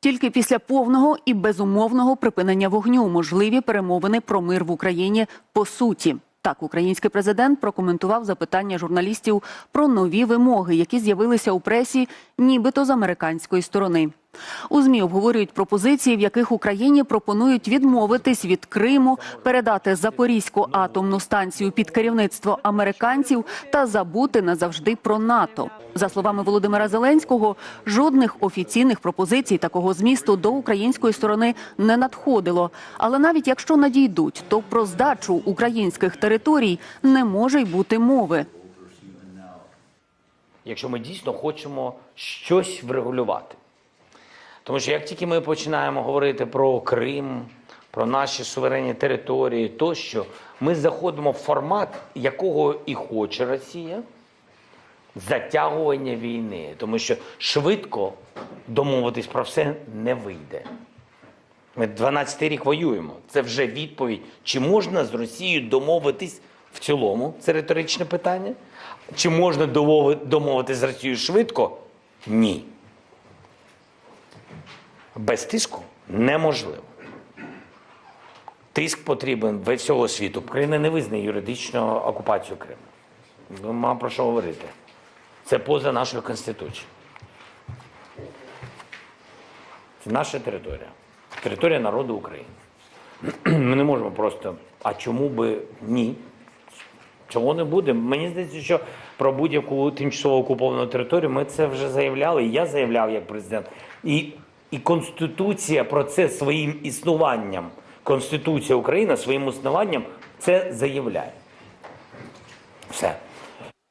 Тільки після повного і безумовного припинення вогню можливі перемовини про мир в Україні по суті. Так, український президент прокоментував запитання журналістів про нові вимоги, які з'явилися у пресі, нібито з американської сторони. У змі обговорюють пропозиції, в яких Україні пропонують відмовитись від Криму, передати Запорізьку атомну станцію під керівництво американців та забути назавжди про НАТО. За словами Володимира Зеленського, жодних офіційних пропозицій такого змісту до української сторони не надходило. Але навіть якщо надійдуть, то про здачу українських територій не може й бути мови. якщо ми дійсно хочемо щось врегулювати. Тому що як тільки ми починаємо говорити про Крим, про наші суверенні території тощо, ми заходимо в формат, якого і хоче Росія затягування війни, тому що швидко домовитись про все не вийде. Ми 12 рік воюємо. Це вже відповідь, чи можна з Росією домовитись в цілому, це риторичне питання. Чи можна домови- домовитись з Росією швидко? Ні. Без тиску неможливо. Тиск потрібен весь всього світу. Україна не визнає юридичну окупацію Криму. Мам про що говорити. Це поза нашою Конституцією. Це наша територія. Територія народу України. Ми не можемо просто. А чому би ні? Чого не буде? Мені здається, що про будь-яку тимчасово окуповану територію ми це вже заявляли. І я заявляв як президент. І, і Конституція про це своїм існуванням, Конституція України своїм існуванням це заявляє. Все.